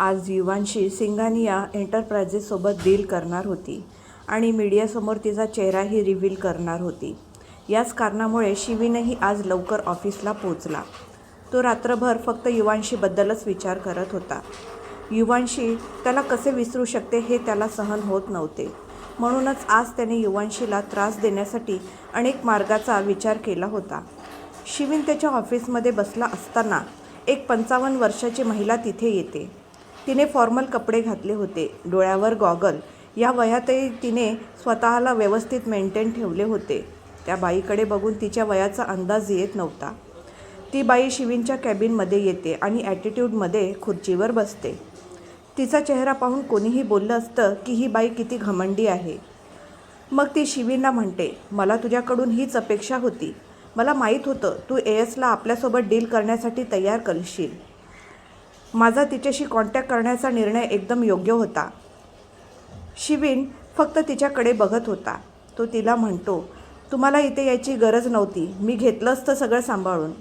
आज युवांशी सिंगानिया एंटरप्राइजेससोबत डील करणार होती आणि मीडियासमोर तिचा चेहराही रिव्हील करणार होती. याच कारणामुळे शिवीनही आज लवकर ऑफिसला पोचला तो रात्रभर फक्त युवांशीबद्दलच विचार करत होता. युवांशी त्याला कसे विसरू शकते हे त्याला सहन होत नव्हते. म्हणूनच आज त्याने युवांशीला त्रास देण्यासाठी अनेक मार्गाचा विचार केला होता. शिवीन त्याच्या ऑफिसमध्ये बसला असताना एक पंचावन्न वर्षाची महिला तिथे येते. तिने फॉर्मल कपडे घातले होते. डोळ्यावर गॉगल या वयातही तिने स्वतःला व्यवस्थित मेंटेन ठेवले होते. त्या बाईकडे बघून तिच्या वयाचा अंदाज येत नव्हता. ती बाई शिवींच्या कॅबिनमध्ये येते आणि ॲटिट्यूडमध्ये खुर्चीवर बसते. तिचा चेहरा पाहून कोणीही बोललं असतं की ही बाई किती घमंडी आहे. मग ती शिवींना म्हणते मला तुझ्याकडून हीच अपेक्षा होती. मला माहीत होतं तू ए एसला आपल्यासोबत डील करण्यासाठी तयार करशील. माझा तिच्याशी कॉन्टॅक्ट करण्याचा निर्णय एकदम योग्य होता. शिवीन फक्त तिच्याकडे बघत होता. तो तिला म्हणतो तुम्हाला इथे यायची गरज नव्हती. मी घेतलं असतं सगळं सांभाळून.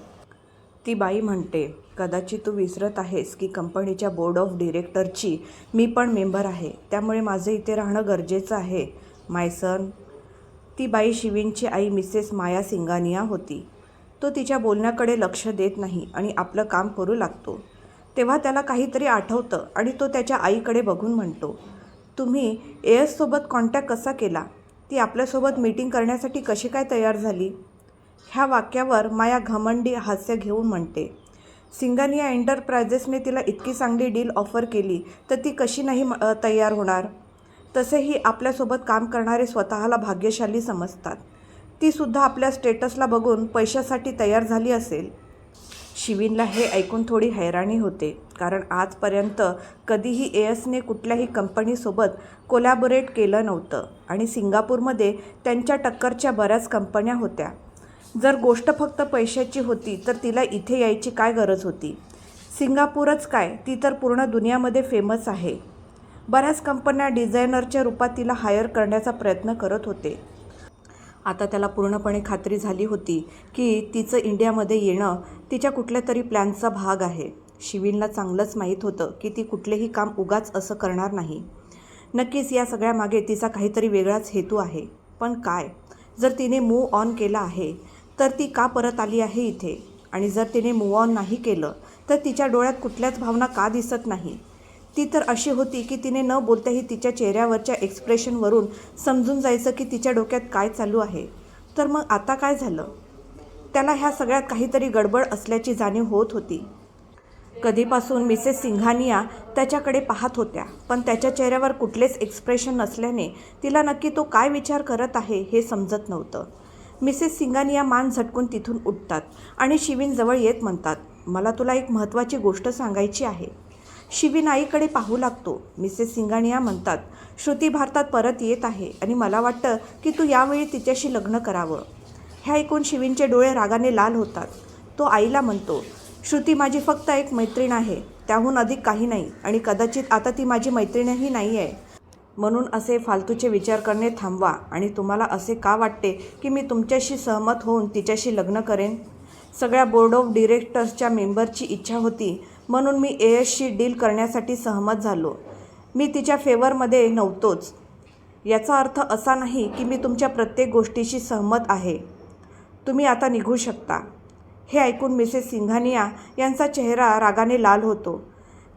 ती बाई म्हणते कदाचित तू विसरत आहेस की कंपनीच्या बोर्ड ऑफ डिरेक्टरची मी पण मेंबर आहे. त्यामुळे माझं इथे राहणं गरजेचं आहे माय सन ती बाई शिवीनची आई मिसेस माया सिंगानिया होती. तो तिच्या बोलण्याकडे लक्ष देत नाही आणि आपलं काम करू लागतो. तेव्हा त्याला काहीतरी आठवतं आणि तो त्याच्या आईकडे बघून म्हणतो तुम्ही एएससोबत कॉन्टॅक्ट कसा केला? ती आपल्यासोबत मीटिंग करण्यासाठी कशी काय तयार झाली? ह्या वाक्यावर माया घमंडी हास्य घेऊन म्हणते सिंगानिया एंटरप्राइजेसने तिला इतकी चांगली डील ऑफर केली तर ती कशी नाही म- तयार होणार? तसेही आपल्यासोबत काम करणारे स्वतःला भाग्यशाली समजतात. ती सुद्धा आपल्या स्टेटसला बघून पैशासाठी तयार झाली असेल. शिवीनला हे ऐकून थोडी हैराणी होते. कारण आजपर्यंत कधीही ए एसने कुठल्याही कंपनीसोबत कोलॅबोरेट केलं नव्हतं आणि सिंगापूरमध्ये त्यांच्या टक्करच्या बऱ्याच कंपन्या होत्या. जर गोष्ट फक्त पैशाची होती तर तिला इथे यायची काय गरज होती? सिंगापूरच काय? ती तर पूर्ण दुनियामध्ये फेमस आहे. बऱ्याच कंपन्या डिझायनरच्या रूपात तिला हायर करण्याचा प्रयत्न करत होते. आता त्याला पूर्णपणे खात्री झाली होती की तिचं इंडियामध्ये येणं तिच्या कुठल्या तरी प्लॅनचा भाग आहे. शिवीनला चांगलंच माहीत होतं की ती कुठलेही काम उगाच असं करणार नाही. नक्कीच या सगळ्यामागे तिचा काहीतरी वेगळाच हेतू आहे. पण काय? जर तिने मूव ऑन केला आहे तर ती का परत आली आहे इथे? आणि जर तिने मूव ऑन नाही केलं तर तिच्या डोळ्यात कुठल्याच भावना का दिसत नाही? ती तर अशी होती की तिने न बोलताही तिच्या चेहऱ्यावरच्या एक्सप्रेशनवरून समजून जायचं की तिच्या डोक्यात काय चालू आहे. तर मग आता काय झालं? त्याला ह्या सगळ्यात काहीतरी गडबड असल्याची जाणीव होत होती. कधीपासून मिसेस सिंघानिया त्याच्याकडे पाहत होत्या पण त्याच्या चेहऱ्यावर कुठलेच एक्सप्रेशन नसल्याने तिला नक्की तो काय विचार करत आहे हे समजत नव्हतं. मिसेस सिंघानिया मान झटकून तिथून उठतात आणि शिवीनजवळ येत म्हणतात मला तुला एक महत्त्वाची गोष्ट सांगायची आहे. शिवीन आईकडे पाहू लागतो. मिसेस सिंगाणिया म्हणतात श्रुती भारतात परत येत आहे आणि मला वाटतं की तू यावेळी तिच्याशी लग्न करावं. हे ऐकून शिवींचे डोळे रागाने लाल होतात. तो आईला म्हणतो श्रुती माझी फक्त एक मैत्रीण आहे. त्याहून अधिक काही नाही आणि कदाचित आता ती माझी मैत्रीणही नाही आहे म्हणून असे फालतूचे विचार करणे थांबवा आणि तुम्हाला असे का वाटते की मी तुमच्याशी सहमत होऊन तिच्याशी लग्न करेन? सगळ्या बोर्ड ऑफ डिरेक्टर्सच्या मेंबरची इच्छा होती म्हणून मी ए एसशी डील करण्यासाठी सहमत झालो. मी तिच्या फेवरमध्ये नव्हतोच. याचा अर्थ असा नाही की मी तुमच्या प्रत्येक गोष्टीशी सहमत आहे. तुम्ही आता निघू शकता. हे ऐकून मिसेस सिंघानिया यांचा चेहरा रागाने लाल होतो.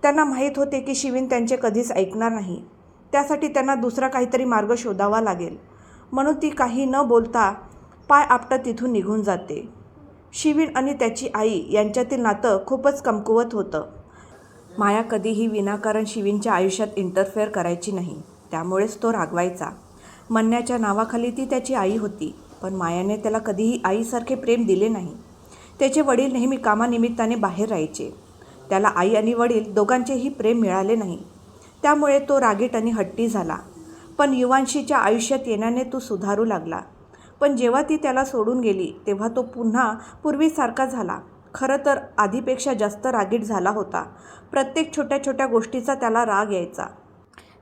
त्यांना माहीत होते की शिवीन त्यांचे कधीच ऐकणार नाही. त्यासाठी त्यांना दुसरा काहीतरी मार्ग शोधावा लागेल. म्हणून ती काही न बोलता पाय आपटत तिथून निघून जाते. शिवीन आणि त्याची आई यांच्यातील नातं खूपच कमकुवत होतं. माया कधीही विनाकारण शिवींच्या आयुष्यात इंटरफेअर करायची नाही त्यामुळेच तो रागवायचा. म्हणण्याच्या नावाखाली ती त्याची आई होती पण मायाने त्याला कधीही आईसारखे प्रेम दिले नाही. त्याचे वडील नेहमी कामानिमित्ताने बाहेर राहायचे. त्याला आई आणि वडील दोघांचेही प्रेम मिळाले नाही. त्यामुळे तो रागीट आणि हट्टी झाला. पण युवांशीच्या आयुष्यात येण्याने तो सुधारू लागला. पण जेव्हा ती त्याला सोडून गेली तेव्हा तो पुन्हा पूर्वीसारखा झाला. खरं तर आधीपेक्षा जास्त रागीट झाला होता. प्रत्येक छोट्या छोट्या गोष्टीचा त्याला राग यायचा.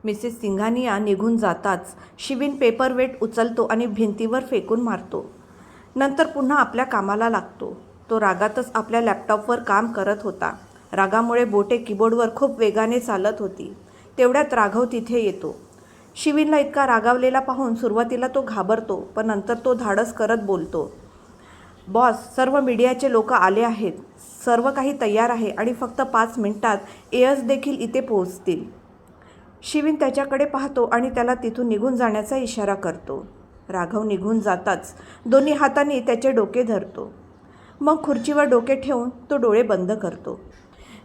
मिसेस सिंघानिया निघून जाताच शिवीन पेपरवेट उचलतो आणि भिंतीवर फेकून मारतो. नंतर पुन्हा आपल्या कामाला लागतो. तो रागातच आपल्या लॅपटॉपवर काम करत होता. रागामुळे बोटे कीबोर्डवर खूप वेगाने चालत होती. तेवढ्यात राघव तिथे येतो. शिवीनला इतका रागावलेला पाहून सुरुवातीला तो घाबरतो पण नंतर तो धाडस करत बोलतो बॉस सर्व मीडियाचे लोक आले आहेत. सर्व काही तयार आहे आणि फक्त पाच मिनिटात एअर्स देखील इथे पोहोचतील. शिवीन त्याच्याकडे पाहतो आणि त्याला तिथून निघून जाण्याचा इशारा करतो. राघव निघून जाताच दोन्ही हातांनी त्याचे डोके धरतो. मग खुर्चीवर डोके ठेवून तो डोळे बंद करतो.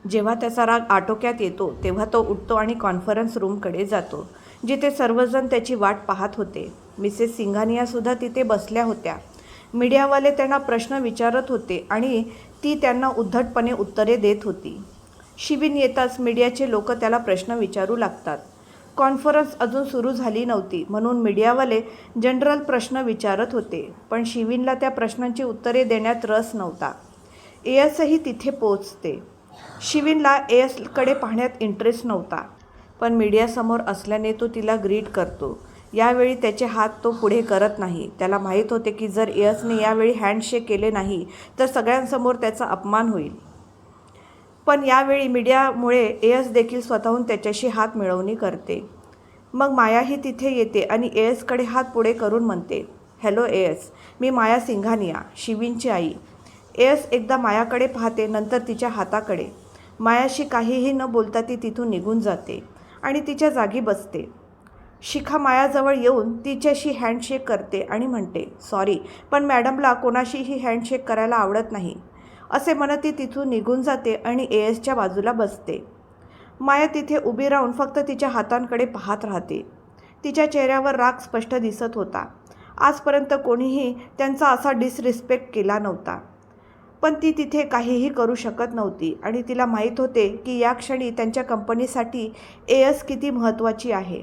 जेव्हा त्याचा राग आटोक्यात येतो तेव्हा तो उठतो आणि कॉन्फरन्स रूमकडे जातो. जिथे सर्वजण त्याची वाट पाहत होते. मिसेस सिंघानियासुद्धा तिथे बसल्या होत्या. मीडियावाले त्यांना प्रश्न विचारत होते आणि ती त्यांना उद्धटपणे उत्तरे देत होती. शिवीन येताच मीडियाचे लोक त्याला प्रश्न विचारू लागतात. कॉन्फरन्स अजून सुरू झाली नव्हती म्हणून मीडियावाले जनरल प्रश्न विचारत होते पण शिवीनला त्या प्रश्नांची उत्तरे देण्यात रस नव्हता. एएसही तिथे पोचते शिवीनला एएसकडे पाहण्यात इंटरेस्ट नव्हता. पण मीडियासमोर असल्याने तो तिला ग्रीट करतो. यावेळी त्याचे हात तो पुढे करत नाही. त्याला माहीत होते की जर एएसने यावेळी हँडशेक केले नाही तर सगळ्यांसमोर त्याचा अपमान होईल. पण यावेळी मीडियामुळे एएस देखील स्वतःहून त्याच्याशी हात मिळवणी करते. मग मायाही तिथे येते आणि एएसकडे हात पुढे करून म्हणते हॅलो एएस मी माया सिंघानिया शिवींची आई. एस एकदा मायाकडे पाहते नंतर तिच्या हाताकडे. मायाशी काहीही न बोलता ती तिथून निघून जाते. आणि तिच्या जागी बसते. शिखा मायाजवळ येऊन तिच्याशी हँडशेक करते आणि म्हणते सॉरी पण मॅडमला कोणाशीही हँडशेक करायला आवडत नाही. असे म्हणत ती तिथून निघून जाते आणि ए एसच्या बाजूला बसते. माया तिथे उभी राहून फक्त तिच्या हातांकडे पाहत राहते. तिच्या चेहऱ्यावर राग स्पष्ट दिसत होता. आजपर्यंत कोणीही त्यांचा असा डिसरिस्पेक्ट केला नव्हता. पण ती तिथे काहीही करू शकत नव्हती. आणि तिला माहीत होते की या क्षणी त्यांच्या कंपनीसाठी एएस किती महत्त्वाची आहे.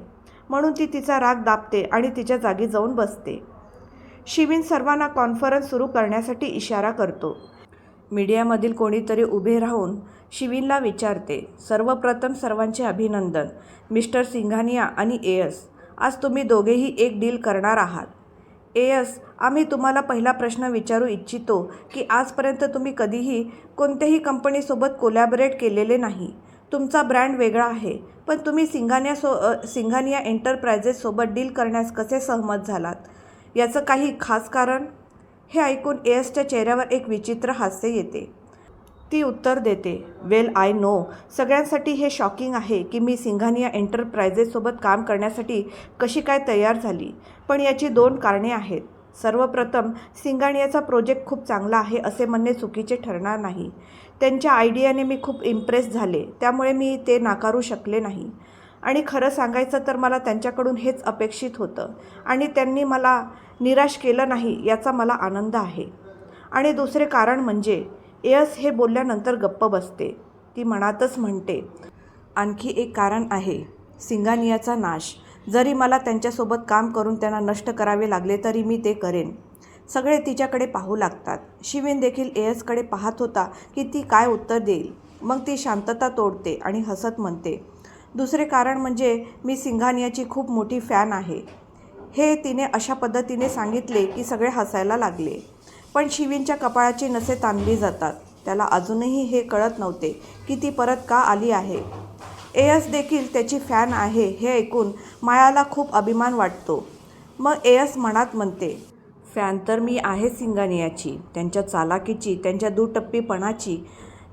म्हणून ती तिचा राग दाबते आणि तिच्या जागी जाऊन बसते. शिवीन सर्वांना कॉन्फरन्स सुरू करण्यासाठी इशारा करतो. मीडियामधील कोणीतरी उभे राहून शिवीनला विचारते सर्वप्रथम सर्वांचे अभिनंदन मिस्टर सिंघानिया आणि एयस आज तुम्ही दोघेही एक डील करणार आहात. एयस आम्ही तुम्हाला पहिला प्रश्न विचारू इच्छितो की आजपर्यंत तुम्ही कधीही कोणत्याही कंपनीसोबत कोलॅबरेट केलेले नाही. तुमचा ब्रँड वेगळा आहे पण तुम्ही सिंघानिया सो सिंघानिया एंटरप्राइजेससोबत डील करण्यास कसे सहमत झालात? याचं काही खास कारण? हे ऐकून एयसच्या चेहऱ्यावर एक विचित्र हास्य येते. ती उत्तर देते वेल आय नो. सगळ्यांसाठी हे शॉकिंग आहे की मी सिंघानिया एंटरप्राइजेससोबत काम करण्यासाठी कशी काय तयार झाली. पण याची दोन कारणे आहेत. सर्वप्रथम सिंगाणियाचा प्रोजेक्ट खूप चांगला आहे असे म्हणणे चुकीचे ठरणार नाही. त्यांच्या आयडियाने मी खूप इम्प्रेस झाले त्यामुळे मी ते नाकारू शकले नाही. आणि खरं सांगायचं तर मला त्यांच्याकडून हेच अपेक्षित होतं आणि त्यांनी मला निराश केलं नाही याचा मला आनंद आहे. आणि दुसरे कारण म्हणजे एस हे बोलल्यानंतर गप्प बसते. ती मनातच म्हणते आणखी एक कारण आहे. सिंगानियाचा नाश. जरी मला त्यांच्यासोबत काम करून त्यांना नष्ट करावे लागले तरी मी ते करेन. सगळे तिच्याकडे पाहू लागतात. शिवेन देखील एएसकडे पाहत होता की ती काय उत्तर देईल. मग ती शांतता तोडते आणि हसत म्हणते दुसरे कारण म्हणजे मी सिंघानियाची खूप मोठी फॅन आहे. हे तिने अशा पद्धतीने सांगितले की सगळे हसायला लागले. पण शिवींच्या कपाळाची नसे ताणली जातात. त्याला अजूनही हे कळत नव्हते की ती परत का आली आहे. एयस देखील त्याची फॅन आहे हे ऐकून मायाला खूप अभिमान वाटतो. मग एयस मनात म्हणते फॅन तर मी आहे सिंगानियाची त्यांच्या चालाकीची त्यांच्या दुटप्पीपणाची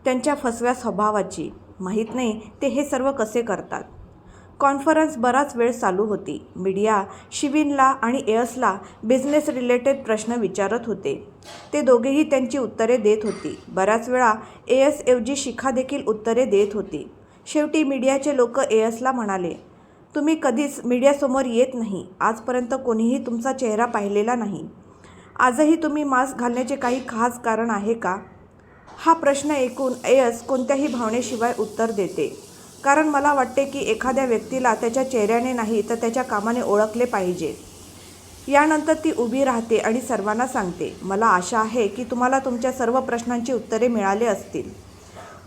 त्यांच्या फसव्या स्वभावाची. माहीत नाही ते हे सर्व कसे करतात. कॉन्फरन्स बराच वेळ चालू होती. मीडिया शिविनला आणि एअसला बिझनेस रिलेटेड प्रश्न विचारत होते. ते दोघेही त्यांची उत्तरे देत होती. बऱ्याच वेळा एएसऐवजी शिखा देखील उत्तरे देत होती. शेवटी मीडियाचे लोक एएसला म्हणाले तुम्ही कधीच मीडियासमोर येत नाही. आजपर्यंत कोणीही तुमचा चेहरा पाहिलेला नाही. आजही तुम्ही मास्क घालण्याचे काही खास कारण आहे का? हा प्रश्न ऐकून एयस कोणत्याही भावनेशिवाय उत्तर देते. कारण मला वाटते की एखाद्या व्यक्तीला त्याच्या चेहऱ्याने नाही तर त्याच्या कामाने ओळखले पाहिजे. यानंतर ती उभी राहते आणि सर्वांना सांगते मला आशा आहे की तुम्हाला तुमच्या सर्व प्रश्नांची उत्तरे मिळाली असतील.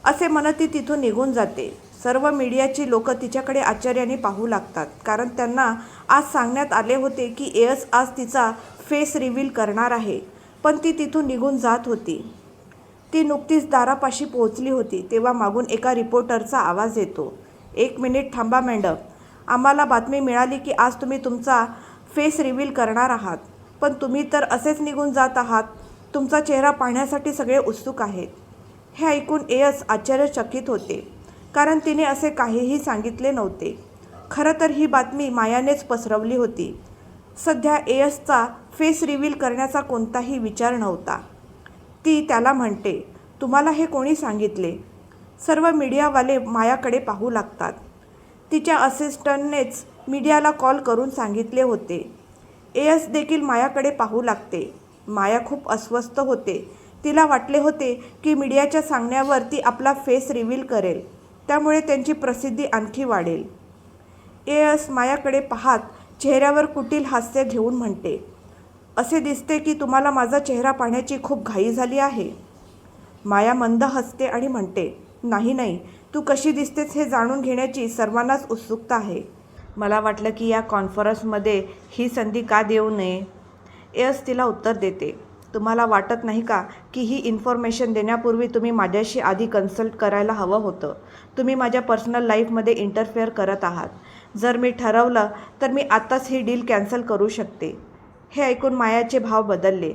असे म्हणत ती तिथून निघून जाते. सर्व मीडियाची लोक तिच्याकडे आश्चर्याने पाहू लागतात कारण त्यांना आज सांगण्यात आले होते की एयस आज तिचा फेस रिव्हील करणार आहे पण ती तिथून निघून जात होती. ती नुकतीच दारापाशी पोहोचली होती तेव्हा मागून एका रिपोर्टरचा आवाज येतो. एक मिनिट थांबा मॅडम. आम्हाला बातमी मिळाली की आज तुम्ही तुमचा फेस रिव्हील करणार आहात. पण तुम्ही तर असेच निघून जात आहात. तुमचा चेहरा पाहण्यासाठी सगळे उत्सुक आहेत. हे ऐकून एयस आश्चर्यचकित होते. कारण तिने असे काहीही सांगितले नव्हते. खरं तर ही बातमी मायानेच पसरवली होती. सध्या एयसचा फेस रिव्हील करण्याचा कोणताही विचार नव्हता. ती त्याला म्हणते तुम्हाला हे कोणी सांगितले? सर्व मीडियावाले मायाकडे पाहू लागतात. तिच्या असिस्टंटनेच मीडियाला कॉल करून सांगितले होते. एस देखील मायाकडे पाहू लागते. माया खूप अस्वस्थ होते. तिला वाटले होते की मीडियाच्या सांगण्यावर ती आपला फेस रिव्हील करेल. त्यामुळे त्यांची प्रसिद्धी आणखी वाढेल. एस मायाकडे पाहात चेहऱ्यावर कुटील हास्य घेऊन म्हणते असे दिसते की तुम्हाला माझा चेहरा पाहण्याची खूप घाई झाली आहे. माया मंद हसते आणि म्हणते नाही नाही तू कशी दिसतेस हे जाणून घेण्याची सर्वांनाच उत्सुकता आहे. मला वाटलं की या कॉन्फरन्समध्ये ही संधी का देऊ नये? एस तिला उत्तर देते तुम्हाला वाटत नाही का की ही इन्फॉर्मेशन देण्यापूर्वी तुम्ही माझ्याशी आधी कन्सल्ट करायला हवं होतं? तुम्ही माझ्या पर्सनल लाईफमध्ये इंटरफेअर करत आहात. जर मी ठरवलं तर मी आत्ताच ही डील कॅन्सल करू शकते. हे ऐकून मायाचे भाव बदलले.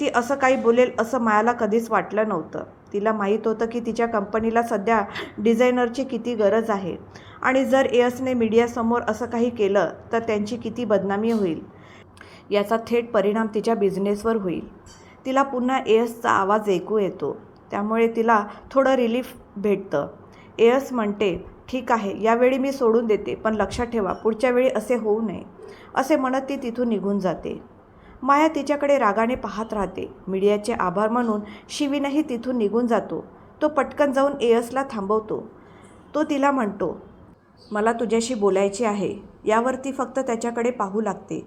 ती असं काही बोलेल असं मायाला कधीच वाटलं नव्हतं. तिला माहीत होतं की तिच्या कंपनीला सध्या डिझायनरची किती गरज आहे. आणि जर एयसने मीडियासमोर असं काही केलं तर त्यांची किती बदनामी होईल. याचा थेट परिणाम तिच्या बिझनेसवर होईल. तिला पुन्हा एयसचा आवाज ऐकू येतो. त्यामुळे तिला थोडं रिलीफ भेटतं. एयस म्हणते ठीक आहे यावेळी मी सोडून देते पण लक्षात ठेवा पुढच्या वेळी असे होऊ नये असे म्हणत ती तिथून निघून जाते. माया तिच्याकडे रागाने पाहत राहते. मीडियाचे आभार म्हणून शिवीनही तिथून निघून जातो. तो पटकन जाऊन एयसला थांबवतो. तो तिला म्हणतो मला तुझ्याशी बोलायचे आहे. यावर ती फक्त त्याच्याकडे पाहू लागते.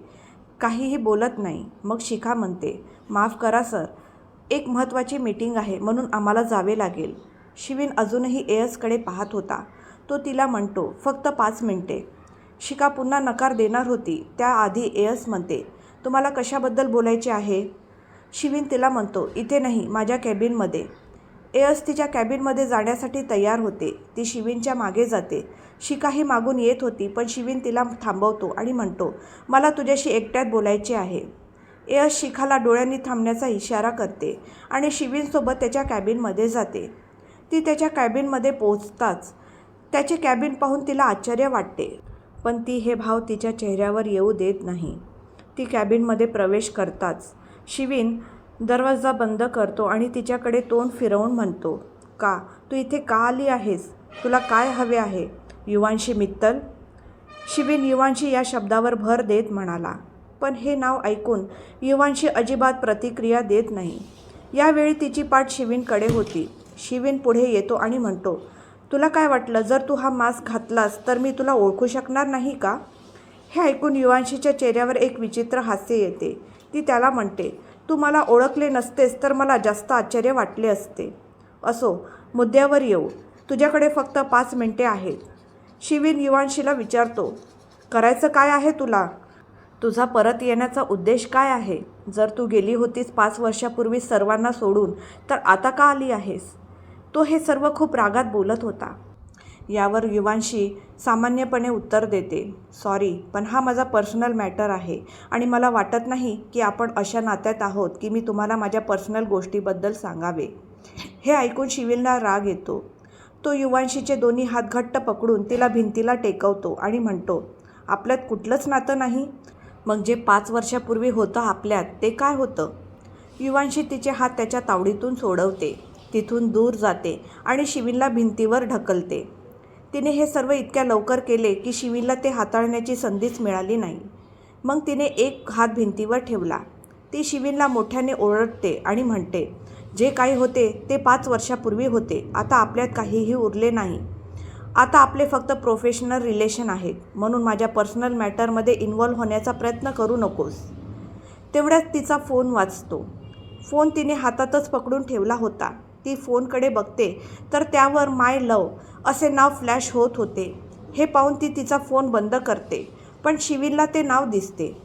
काहीही बोलत नाही. मग शिखा म्हणते माफ करा सर. एक महत्त्वाची मीटिंग आहे म्हणून आम्हाला जावे लागेल. शिवीन अजूनही एयसकडे पाहत होता. तो तिला म्हणतो फक्त पाच मिनटे. शिका पुन्हा नकार देणार होती. त्याआधी एयस म्हणते तुम्हाला कशाबद्दल बोलायचे आहे? शिवीन तिला म्हणतो इथे नाही माझ्या कॅबिनमध्ये. एयस तिच्या कॅबिनमध्ये जाण्यासाठी तयार होते. ती शिविनच्या मागे जाते. शिकाही मागून येत होती पण शिवीन तिला थांबवतो आणि म्हणतो मला तुझ्याशी एकट्यात बोलायचे आहे. एयस शिखाला डोळ्यांनी थांबण्याचा इशारा करते आणि शिविनसोबत त्याच्या कॅबिनमध्ये जाते. ती त्याच्या कॅबिनमध्ये पोहोचताच त्याचे कॅबिन पाहून तिला आश्चर्य वाटते. पण ती हे भाव तिच्या चेहऱ्यावर येऊ देत नाही. ती कॅबिनमध्ये प्रवेश करताच. शिवीन दरवाजा बंद करतो आणि तिच्याकडे तोंड फिरवून म्हणतो का तू इथे का आली आहेस? तुला काय हवे आहे? युवांशी मित्तल? शिवीन युवांशी या शब्दावर भर देत म्हणाला पण हे नाव ऐकून युवांशी अजिबात प्रतिक्रिया देत नाही. यावेळी तिची पाठ शिवीनकडे होती. शिवीन पुढे येतो आणि म्हणतो तुला काय वाटलं? जर तू हा मास्क घातलास तर मी तुला ओळखू शकणार नाही का? हे ऐकून युवांशीच्या चेहऱ्यावर एक विचित्र हास्य येते. ती त्याला म्हणते तू मला ओळखले नसतेस तर मला जास्त आश्चर्य वाटले असते. असो मुद्द्यावर येऊ. तुझ्याकडे फक्त पाच मिनटे आहेत. शिवीन युवांशीला विचारतो करायचं काय आहे तुला? तुझा परत येण्याचा उद्देश काय आहे? जर तू गेली होतीस पाच वर्षापूर्वी सर्वांना सोडून तर आता का आली आहेस? तो हे सर्व खूप रागात बोलत होता. यावर युवांशी सामान्यपणे उत्तर देते सॉरी पण हा माझा पर्सनल मॅटर आहे आणि मला वाटत नाही की आपण अशा नात्यात आहोत की मी तुम्हाला माझ्या पर्सनल गोष्टीबद्दल सांगावे. हे ऐकून शिविलला राग येतो. तो युवांशीचे दोन्ही हात घट्ट पकडून तिला भिंतीला टेकवतो आणि म्हणतो आपल्यात कुठलंच नातं नाही? मग जे पाच वर्षापूर्वी होतं आपल्यात ते काय होतं? युवांशी तिचे हात त्याच्या तावडीतून सोडवते. तिथून दूर जाते आणि शिवीनला भिंतीवर ढकलते. तिने हे सर्व इतक्या लवकर केले की शिवीनला ते हाताळण्याची संधीच मिळाली नाही. मग तिने एक हात भिंतीवर ठेवला. ती शिवीनला मोठ्याने ओरडते आणि म्हणते जे काही होते ते पाच वर्षापूर्वी होते. आता आपल्यात काहीही उरले नाही. आता आपले फक्त प्रोफेशनल रिलेशन आहेत. म्हणून माझ्या पर्सनल मॅटरमध्ये इन्वॉल्व्ह होण्याचा प्रयत्न करू नकोस. तेवढ्यात तिचा फोन वाचतो. फोन तिने हातातच पकडून ठेवला होता. ती फोनकडे बघते. तर त्यावर माय लव असे नाव फ्लॅश होत होते. हे पाहून ती तिचा फोन बंद करते. पण शिवीनला ते नाव दिसते.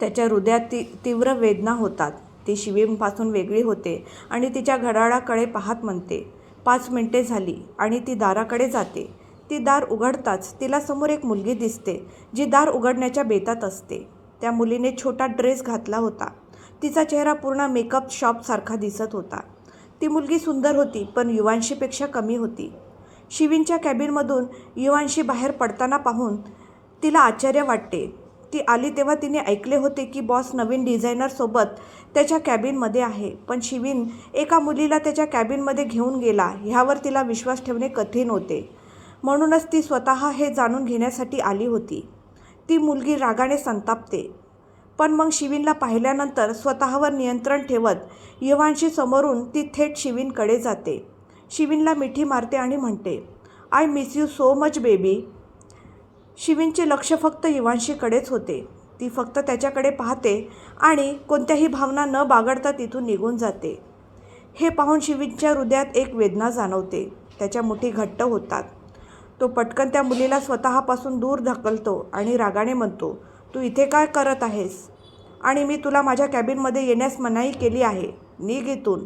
त्याच्या हृदयात ती तीव्र वेदना होतात. ती शिवीमपासून वेगळी होते आणि तिच्या घड्याळाकडे पाहत म्हणते पाच मिनिटे झाली आणि ती दाराकडे जाते. ती दार उघडताच तिला समोर एक मुलगी दिसते जी दार उघडण्याच्या बेतात असते. त्या मुलीने छोटा ड्रेस घातला होता. तिचा चेहरा पूर्ण मेकअप शॉपसारखा दिसत होता. ती मुलगी सुंदर होती पण युवांशीपेक्षा कमी होती. शिवींच्या कॅबिनमधून युवांशी बाहेर पडताना पाहून तिला आश्चर्य वाटते. ती आली तेव्हा तिने ऐकले होते की बॉस नवीन डिझायनरसोबत त्याच्या कॅबिनमध्ये आहे पण शिवीन एका मुलीला त्याच्या कॅबिनमध्ये घेऊन गेला ह्यावर तिला विश्वास ठेवणे कठीण होते. म्हणूनच ती स्वतः हे जाणून घेण्यासाठी आली होती. ती मुलगी रागाने संतापते. पण मग शिवीनला पाहिल्यानंतर स्वतःवर नियंत्रण ठेवत युवांशी समोरून ती थेट शिवीनकडे जाते. शिवीनला मिठी मारते आणि म्हणते I miss you so much baby शिवीनचे लक्ष फक्त युवांशीकडेच होते. ती फक्त त्याच्याकडे पाहते आणि कोणत्याही भावना न बागडता तिथून निघून जाते. हे पाहून शिवीनच्या हृदयात एक वेदना जाणवते. त्याच्या मुठी घट्ट होतात. तो पटकन त्या मुलीला स्वतःपासून दूर ढकलतो आणि रागाने म्हणतो तू इथे काय करत आहेस? आणि मी तुला माझ्या कॅबिनमध्ये येण्यास मनाई केली आहे. निघ इथून.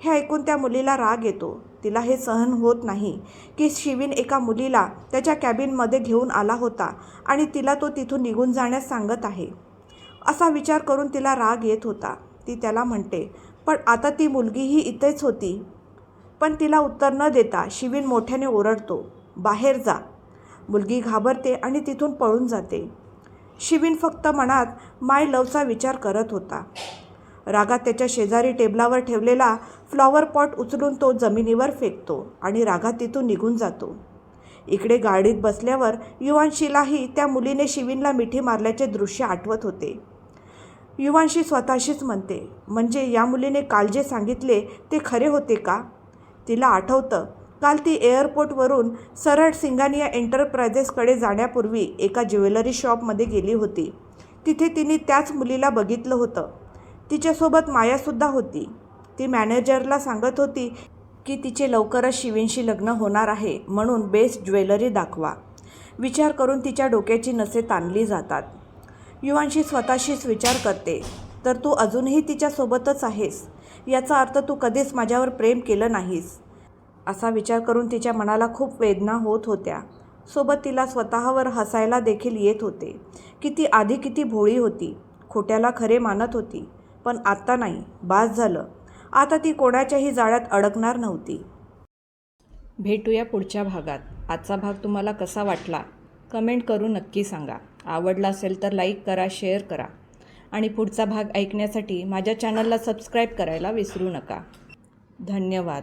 हे ऐकून त्या मुलीला राग येतो. तिला हे सहन होत नाही की शिवीन एका मुलीला त्याच्या कॅबिनमध्ये घेऊन आला होता आणि तिला तो तिथून निघून जाण्यास सांगत आहे. असा विचार करून तिला राग येत होता. ती त्याला म्हणते पण आता ती मुलगीही इथेच होती. पण तिला उत्तर न देता शिवीन मोठ्याने ओरडतो बाहेर जा. मुलगी घाबरते आणि तिथून पळून जाते. शिवीन फक्त मनात माय लवचा विचार करत होता. रागात त्याच्या शेजारी टेबलावर ठेवलेला फ्लॉवर पॉट उचलून तो जमिनीवर फेकतो आणि रागात तिथून निघून जातो. इकडे गाडीत बसल्यावर युवांशीलाही त्या मुलीने शिवीनला मिठी मारल्याचे दृश्य आठवत होते. युवांशी स्वतःशीच म्हणते म्हणजे या मुलीने काल जे सांगितले ते खरे होते का? तिला आठवतं काल ती एअरपोर्टवरून सरळ सिंगानिया एंटरप्राइजेसकडे जाण्यापूर्वी एका ज्वेलरी शॉपमध्ये गेली होती. तिथे तिने त्याच मुलीला बघितलं होतं. तिच्यासोबत मायासुद्धा होती. ती मॅनेजरला सांगत होती की तिचे लवकरच शिवींशी लग्न होणार आहे म्हणून बेस्ट ज्वेलरी दाखवा. विचार करून तिच्या डोक्याची नसे ताणली जातात. युवांशी स्वतःशीच विचार करते. तर तू अजूनही तिच्यासोबतच आहेस? याचा अर्थ तू कधीच माझ्यावर प्रेम केलं नाहीस. असा विचार करून तिच्या मनाला खूप वेदना होत होत्या. सोबत तिला स्वतःवर हसायला देखील येत होते. की ती आधी किती भोळी होती. खोट्याला खरे मानत होती. पण आत्ता नाही बास झालं. आता ती कोणाच्याही जाळ्यात अडकणार नव्हती. भेटूया पुढच्या भागात. आजचा भाग तुम्हाला कसा वाटला? कमेंट करून नक्की सांगा. आवडला असेल तर लाईक करा शेअर करा. आणि पुढचा भाग ऐकण्यासाठी माझ्या चॅनलला सबस्क्राईब करायला विसरू नका. धन्यवाद.